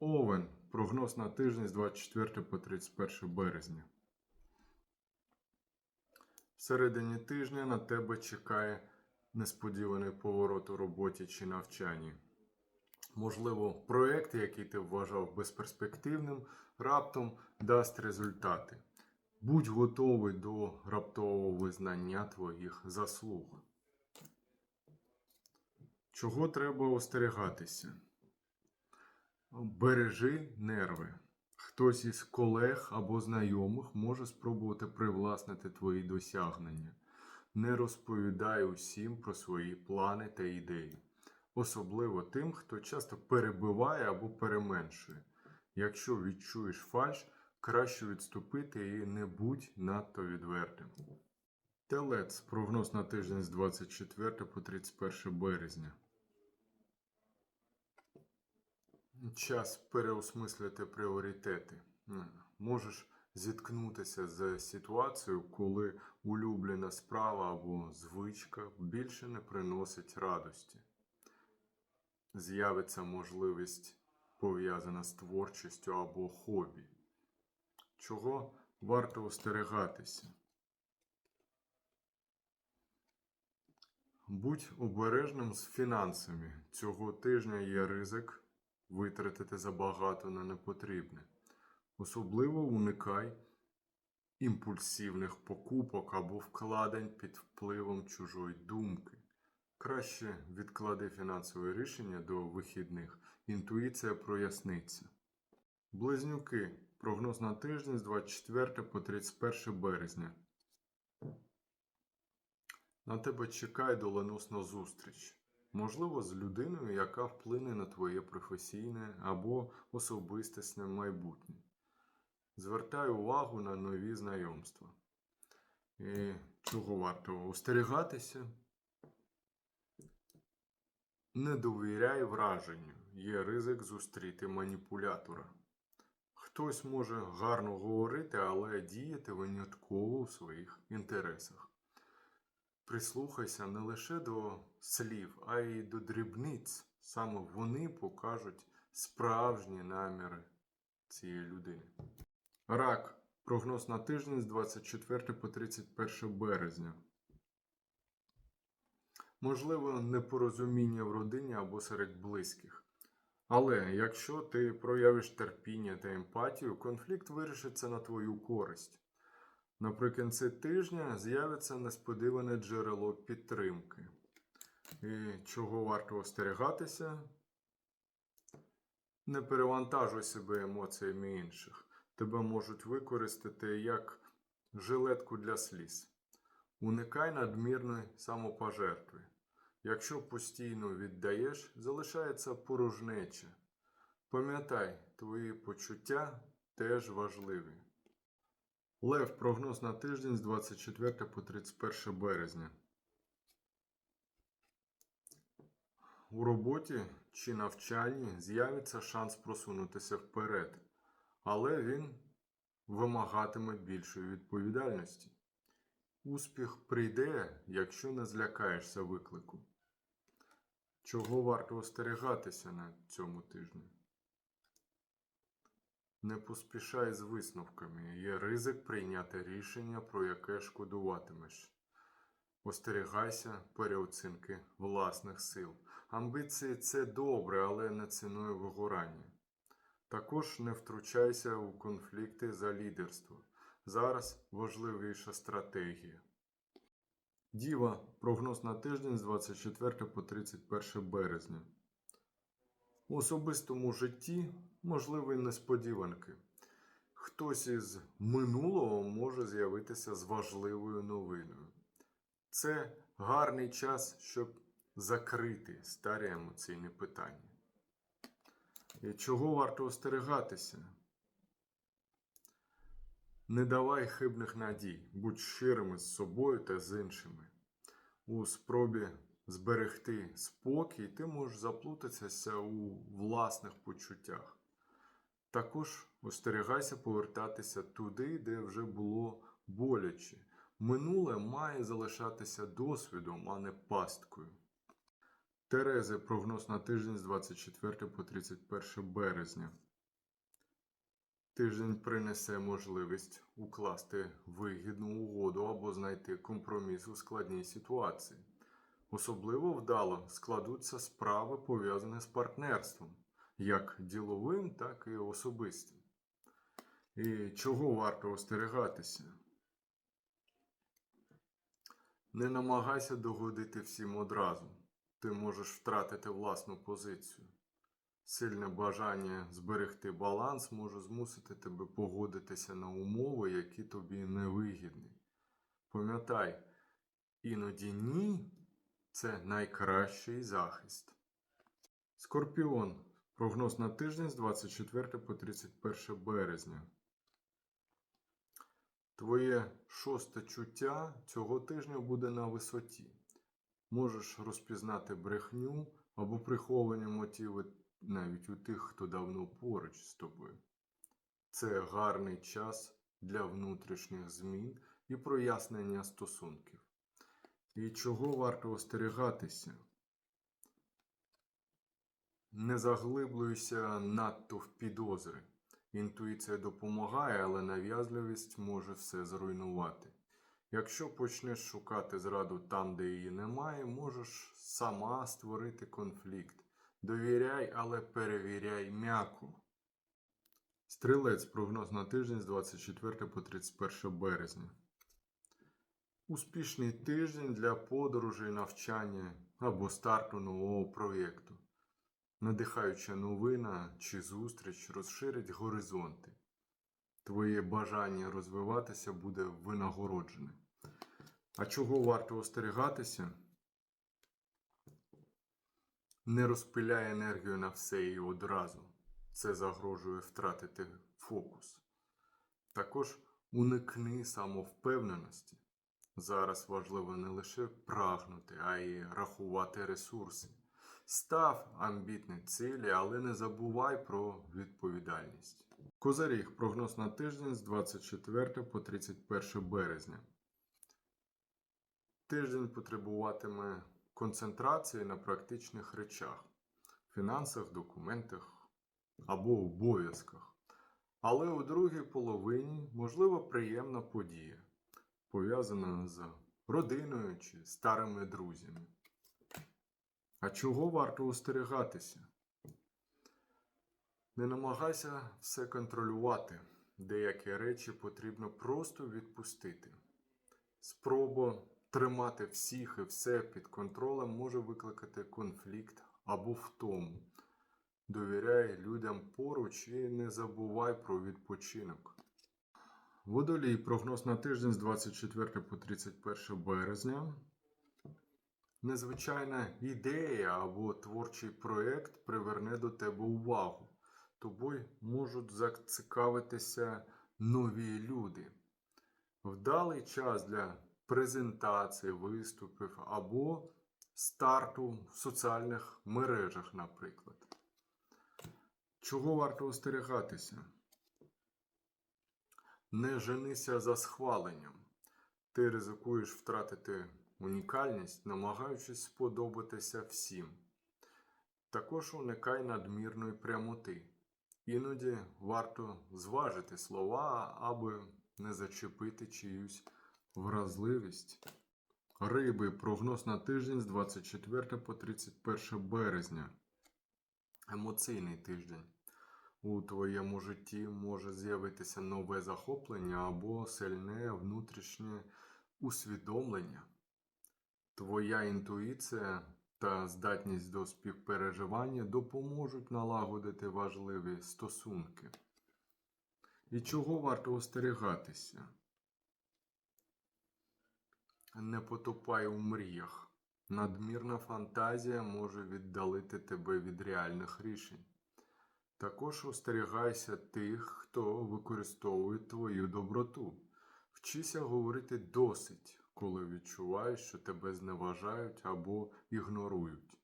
Овен. Прогноз на тиждень з 24 по 31 березня. Всередині тижня на тебе чекає несподіваний поворот у роботі чи навчанні. Можливо, проєкт, який ти вважав безперспективним, раптом дасть результати. Будь готовий до раптового визнання твоїх заслуг. Чого треба остерігатися? Бережи нерви. Хтось із колег або знайомих може спробувати привласнити твої досягнення. Не розповідай усім про свої плани та ідеї, особливо тим, хто часто перебиває або переменшує. Якщо відчуєш фальш, краще відступити і не будь надто відвертим. Телець прогноз на тиждень з 24 по 31 березня. Час переосмислити пріоритети. Можеш зіткнутися з ситуацією, коли улюблена справа або звичка більше не приносить радості. З'явиться можливість пов'язана з творчістю або хобі. Чого варто остерігатися? Будь обережним з фінансами. Цього тижня є ризик витратити забагато на непотрібне. Особливо уникай імпульсивних покупок або вкладень під впливом чужої думки. Краще відклади фінансове рішення до вихідних. Інтуїція проясниться. Близнюки. Прогноз на тиждень з 24 по 31 березня. На тебе чекає доленосна зустріч. Можливо, з людиною, яка вплине на твоє професійне або особистісне майбутнє. Звертай увагу на нові знайомства. І чого варто остерігатися? Не довіряй враженню, є ризик зустріти маніпулятора. Хтось може гарно говорити, але діяти винятково у своїх інтересах. Прислухайся не лише до слів, а й до дрібниць. Саме вони покажуть справжні наміри цієї людини. Рак. Прогноз на тиждень з 24 по 31 березня. Можливо, непорозуміння в родині або серед близьких. Але якщо ти проявиш терпіння та емпатію, конфлікт вирішиться на твою користь. Наприкінці тижня з'явиться несподіване джерело підтримки. І чого варто остерігатися? Не перевантажуй себе емоціями інших. Тебе можуть використати як жилетку для сліз. Уникай надмірної самопожертви. Якщо постійно віддаєш, залишається порожнеча. Пам'ятай, твої почуття теж важливі. Лев прогноз на тиждень з 24 по 31 березня. У роботі чи навчанні з'явиться шанс просунутися вперед, але він вимагатиме більшої відповідальності. Успіх прийде, якщо не злякаєшся виклику. Чого варто остерігатися на цьому тижні? Не поспішай з висновками. Є ризик прийняти рішення, про яке шкодуватимеш. Остерігайся переоцінки власних сил. Амбіції це добре, але не ціною вигорання. Також не втручайся у конфлікти за лідерство. Зараз важливіша стратегія. Діва. Прогноз на тиждень з 24 по 31 березня. У особистому житті можливі несподіванки. Хтось із минулого може з'явитися з важливою новиною. Це гарний час, щоб закрити старі емоційні питання. І чого варто остерігатися? Не давай хибних надій, будь щирими з собою та з іншими. У спробі зберегти спокій, ти можеш заплутатися у власних почуттях. Також остерігайся повертатися туди, де вже було боляче. Минуле має залишатися досвідом, а не пасткою. Терези прогноз на тиждень з 24 по 31 березня. Тиждень принесе можливість укласти вигідну угоду або знайти компроміс у складній ситуації. Особливо вдало складуться справи, пов'язані з партнерством, як діловим, так і особистим. І чого варто остерігатися? Не намагайся догодити всім одразу. Ти можеш втратити власну позицію. Сильне бажання зберегти баланс може змусити тебе погодитися на умови, які тобі не вигідні. Пам'ятай, іноді ні це найкращий захист. Скорпіон. Прогноз на тиждень з 24 по 31 березня. Твоє шосте чуття цього тижня буде на висоті. Можеш розпізнати брехню або приховані мотиви навіть у тих, хто давно поруч з тобою. Це гарний час для внутрішніх змін і прояснення стосунків. І чого варто остерігатися? Не заглиблюйся надто в підозри. Інтуїція допомагає, але нав'язливість може все зруйнувати. Якщо почнеш шукати зраду там, де її немає, можеш сама створити конфлікт. Довіряй, але перевіряй м'яко. Стрілець прогноз на тиждень з 24 по 31 березня. Успішний тиждень для подорожей, навчання або старту нового проєкту. Надихаюча новина чи зустріч розширить горизонти. Твоє бажання розвиватися буде винагороджене. А чого варто остерігатися? Не розпиляй енергію на все і одразу. Це загрожує втратити фокус. Також уникни самовпевненості. Зараз важливо не лише прагнути, а й рахувати ресурси. Став амбітні цілі, але не забувай про відповідальність. Козаріг прогноз на тиждень з 24 по 31 березня. Тиждень потребуватиме концентрації на практичних речах, фінансах, документах або обов'язках. Але у другій половині можлива приємна подія, пов'язана з родиною чи старими друзями. А чого варто остерігатися? Не намагайся все контролювати. Деякі речі потрібно просто відпустити. Спроба тримати всіх і все під контролем може викликати конфлікт або втому. Довіряй людям поруч і не забувай про відпочинок. Водолій прогноз на тиждень з 24 по 31 березня. Незвичайна ідея або творчий проєкт приверне до тебе увагу. Тобою можуть зацікавитися нові люди. Вдалий час для презентації, виступів або старту в соціальних мережах, наприклад. Чого варто остерігатися? Не женися за схваленням. Ти ризикуєш втратити унікальність, намагаючись сподобатися всім. Також уникай надмірної прямоти. Іноді варто зважити слова, аби не зачепити чиюсь вразливість. Риби прогноз на тиждень з 24 по 31 березня. Емоційний тиждень. У твоєму житті може з'явитися нове захоплення або сильне внутрішнє усвідомлення. Твоя інтуїція та здатність до співпереживання допоможуть налагодити важливі стосунки. І чого варто остерігатися? Не потопай у мріях. Надмірна фантазія може віддалити тебе від реальних рішень. Також остерігайся тих, хто використовує твою доброту. Вчися говорити досить, коли відчуваєш, що тебе зневажають або ігнорують.